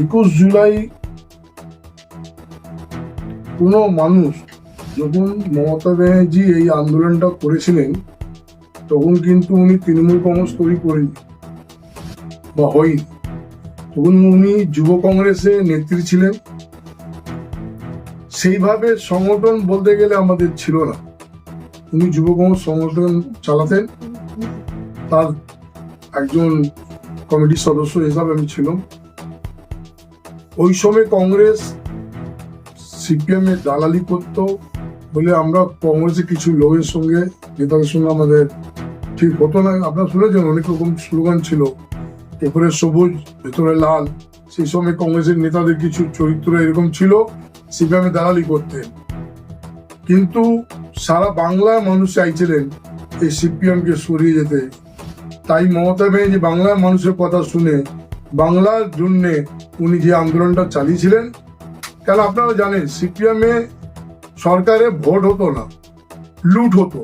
একুশ জুলাই কোনো মানুষ যখন মমতা ব্যানার্জি এই আন্দোলনটা করেছিলেন, তখন কিন্তু উনি তৃণমূল কংগ্রেস তৈরি করেনি বা হয়নি। তখন উনি যুব কংগ্রেসের নেত্রী ছিলেন। সেইভাবে সংগঠন বলতে গেলে আমাদের ছিল না। উনি যুব কংগ্রেস সংগঠন চালাতেন। তার একজন কমিটির সদস্য হিসাবে আমি ছিলাম। ওই সময় কংগ্রেস সিপিএম দালালি করতো বলে আমরা কংগ্রেসের কিছু লোকের সঙ্গে নেতাদের সঙ্গে আমাদের ঠিক হতো না। আপনারা শুনেছেন অনেক রকম স্লোগান ছিল, এরপরে সবুজ, ভেতরে লাল। সেই সময় কংগ্রেসের নেতাদের কিছু চরিত্র এরকম ছিল, সিপিএম দালালি করতেন কিন্তু সারা বাংলার মানুষ চাইছিলেন এই সিপিএম কে সরিয়ে যেতে। তাই মমতা ব্যানার্জি বাংলার মানুষের কথা শুনে, বাংলার জন্যে উনি যে আন্দোলনটা চালিয়েছিলেন, কেন আপনারা জানেন, সিপিএম সরকারে ভোট হতো না, লুট হতো।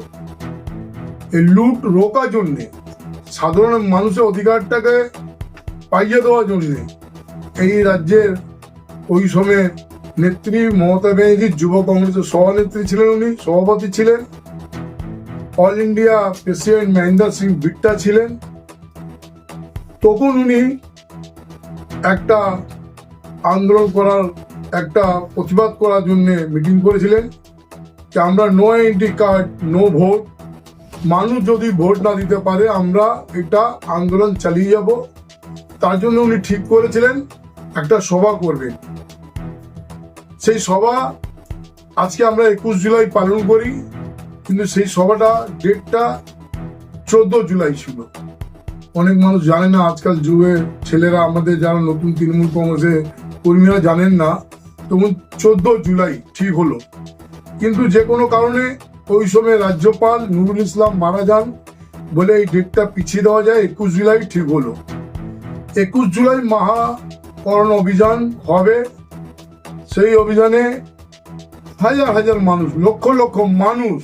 এই লুট রোকার জন্যে, সাধারণ মানুষের অধিকারটাকে পাইয়ে দেওয়ার জন্যে, এই রাজ্যের ওই সময় নেত্রী মমতা ব্যানার্জি যুব কংগ্রেসের সভানেত্রী ছিলেন উনি, সভাপতি ছিলেন। All India president Mahendra Singh Bitta ছিলেন। তখন উনি একটা আন্দোলন করার, একটা প্রতিবাদ করার জন্য মিটিং করেছিলেন। যে আমরা no entry card no vote মানুষ যদি ভোট না দিতে পারে, আমরা এটা আন্দোলন চালিয়ে যাব। তার জন্য উনি ঠিক করেছিলেন, একটা সভা করবেন। সেই সভা আজকে আমরা একুশ জুলাই পালন করি। কিন্তু সেই সভাটা ডেটটা চোদ্দ জুলাই ছিল। অনেক মানুষ জানে না, আজকাল যুগে ছেলেরা আমাদের যারা নতুন তৃণমূল কংগ্রেসের কর্মীরা জানেন না তখন চোদ্দ জুলাই ঠিক হলো। কিন্তু যে কোনো কারণে ওই সময় রাজ্যপাল নুরুল ইসলাম মারা যান বলে এই ডেটটা পিছিয়ে দেওয়া যায়, একুশ জুলাই ঠিক হলো। একুশ জুলাই মহাকরণ অভিযান হবে। সেই অভিযানে হাজার হাজার মানুষ, লক্ষ লক্ষ মানুষ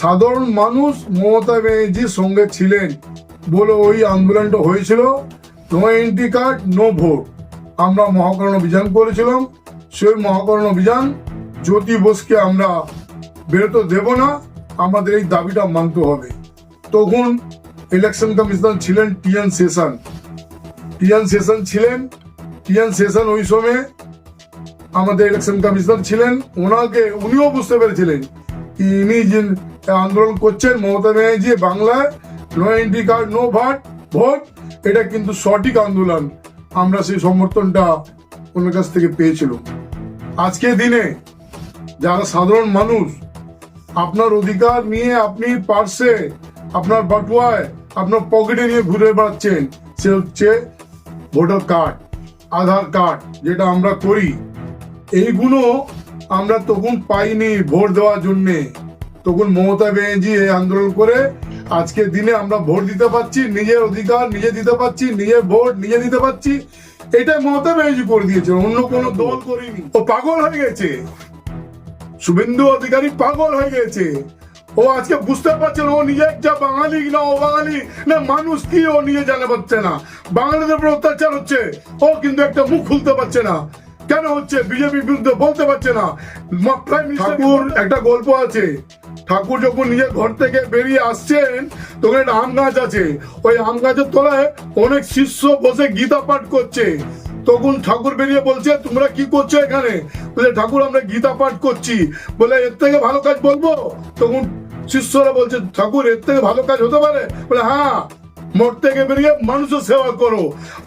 সাধারণ মানুষ মমতা ব্যানার্জির সঙ্গে ছিলেন বলে ওই আন্দোলনটা হয়েছিল। No entry card no vote আমরা মহাকরণ অভিযান করেছিলাম। সেই মহাকরণ অভিযান জ্যোতি বোসকে আমরা বেরোতে দেব না। আমাদের এই দাবিটা মানতে হবে। তখন ইলেকশন কমিশনার ছিলেন T N Seshan. T N Seshan ছিলেন। টিএন সেশন ওই সময় আমাদের ইলেকশন কমিশনার ছিলেন। ওনাকে উনিও বুঝতে পেরেছিলেন। ইনি আন্দোলন করছেন মমতা ব্যানার্জি বাংলায় no entry card no vote vote এটা কিন্তু সঠিক আন্দোলন আমরা সেই সমর্থনটা ওনার কাছ থেকে পেয়েছিলাম। আজকের দিনে যারা সাধারণ মানুষ, আপনার অধিকার নিয়ে আপনি পার্সে, আপনার বাটুয়ায়, আপনার পকেটে নিয়ে ঘুরে বেড়াচ্ছেন, সে হচ্ছে ভোটার কার্ড, আধার কার্ড যেটা আমরা করি। এইগুলো আমরা তখন পাইনি ভোট দেওয়ার জন্য। তখন মমতা ব্যানার্জি এই আন্দোলন করে আজকের দিনে আমরা ভোট দিতে পারছি নিজের অধিকার নিজে দিতে পারছি নিজের ভোট নিজে দিতে পারছি। এটা মমতা ব্যানার্জি করে দিয়েছে অন্য কোনো দল করিনি। ও পাগল হয়ে গেছে। শুভেন্দু অধিকারী পাগল হয়ে গেছে। ও আজকে বুঝতে পারছে না ও নিজে একটা বাঙালি না ও বাঙালি না মানুষ কি ও নিজে জানা পাচ্ছে না। বাঙালিদের উপর অত্যাচার হচ্ছে ও কিন্তু একটা মুখ খুলতে পারছে না। কেন হচ্ছে? বিজেপি বিরুদ্ধে বলতে পারছে না। মা- প্রাইম মিনিস্টার একটা গল্প আছে। ঠাকুর যখন নিজের ঘর থেকে বেরিয়ে আসছেন, তখন একটা আম গাছ আছে। ওই আম গাছের তলায় অনেক শিষ্য বসে গীতা পাঠ করছে। তখন ঠাকুর বেরিয়ে বলছে, তোমরা কি করছ এখানে? বলে, ঠাকুর, আমরা গীতা পাঠ করছি। বলে, এর থেকে ভালো কাজ বলব? তখন শিষ্যরা বলছে, ঠাকুর, এর থেকে ভালো কাজ হতে পারে? বলে হ্যাঁ। মোট বেরিয়ে মানুষের সেবা করো।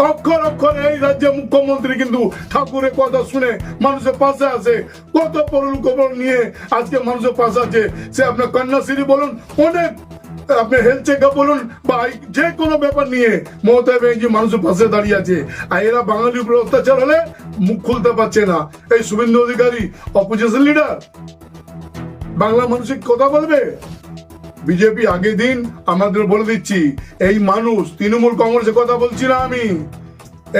অক্ষর অক্ষর এই মুখ্যমন্ত্রী কিন্তু ঠাকুরের কথা শুনে মানুষের পাশে আসে কত নিয়ে আজকে মানুষের পাশে আছে। সে আপনার কন্যাশ্রী বলুন, অনেক, আপনি হেলথ চেক আপ বলুন বা যে কোনো ব্যাপার নিয়ে মমতা ব্যানার্জি মানুষের পাশে দাঁড়িয়ে আছে। আর এরা বাঙালির উপর অত্যাচার হলে মুখ খুলতে পারছে না। এই শুভেন্দু অধিকারী অপোজিশন লিডার বাংলা মানুষের কথা বলবে? বিজেপি আগে দিন আমাদের বলে দিচ্ছি, এই মানুষ, তৃণমূল কংগ্রেসের কথা বলছি না আমি।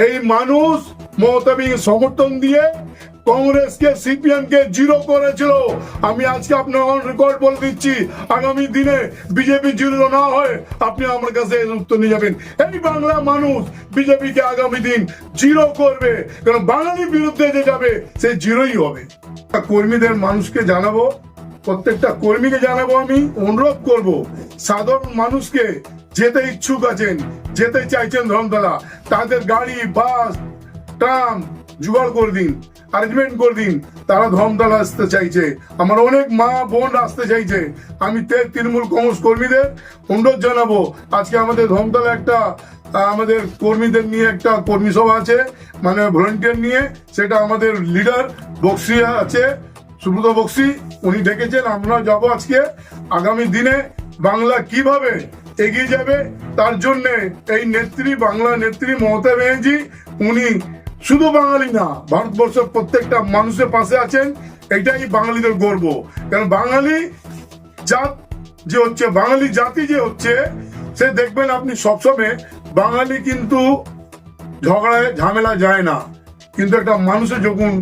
এই মানুষ মমতা সমর্থন দিয়ে কংগ্রেসকে সিপিএম কে জিরো করেছিল। আমি আজকে আপনার রেকর্ড বলে দিচ্ছি, আগামী দিনে বিজেপি জিরো না হয়, আপনি আমার কাছে উত্তর নিয়ে যাবেন। এই বাংলা মানুষ বিজেপি কে আগামী দিন জিরো করবে, কারণ বাঙালির বিরুদ্ধে যে যাবে, সে জিরোই হবে। কর্মীদের মানুষকে জানাব প্রত্যেকটা কর্মীকে জানাব আমি, অনুরোধ করব, সাধারণ মানুষকে যেতে ইচ্ছুক আছেন, যেতে চাইছেন ধর্মতলা, তাদের গাড়ি, বাস, ট্রাম জোগাড় করে দিন অ্যারেঞ্জমেন্ট করে দিন, তারা ধর্মতলা আসতে চাইছে। আমার অনেক মা বোন আসতে চাইছে। আমি তৃণমূল কংগ্রেস কর্মীদের অনুরোধ জানাব। আজকে আমাদের ধর্মতলা একটা, আমাদের কর্মীদের নিয়ে একটা কর্মী সভা আছে মানে ভলেন্টিয়ার নিয়ে, সেটা আমাদের লিডার বক্সিয়া আছে। সুব্রত বক্সি, উনি ডেকেছেন, আমরা যাব আজকে। আগামী দিনে বাংলা কীভাবে এগিয়ে যাবে, তার জন্য এই নেত্রী, বাংলা নেত্রী মমতা ব্যানার্জি, উনি শুধু বাঙালি না, ভারতবর্ষের প্রত্যেকটা মানুষের পাশে আছেন, এটাই বাঙালিদের গর্ব। কারণ বাঙালি জাত যে হচ্ছে, বাঙালি জাতি যে হচ্ছে, সে দেখবেন আপনি সবসময় বাঙালি কিন্তু ঝগড়ায় ঝামেলা যায় না। কিন্তু একটা মানুষের যখন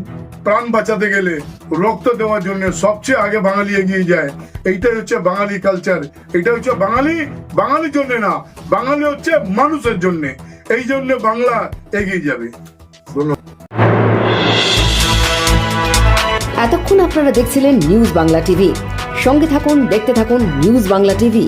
প্রাণ বাঁচাতে গেলে রক্ত দেওয়ার জন্য সবচেয়ে আগে বাঙালি এগিয়ে যায়। এইটাই হচ্ছে বাঙালি কালচার এটা হচ্ছে বাঙালি, বাঙালির জন্য না, বাঙালি হচ্ছে মানুষের জন্য। এই জন্য বাংলা এগিয়ে যাবে। এতক্ষণ আপনারা দেখছিলেন নিউজ বাংলা টিভি সঙ্গে থাকুন, দেখতে থাকুন নিউজ বাংলা টিভি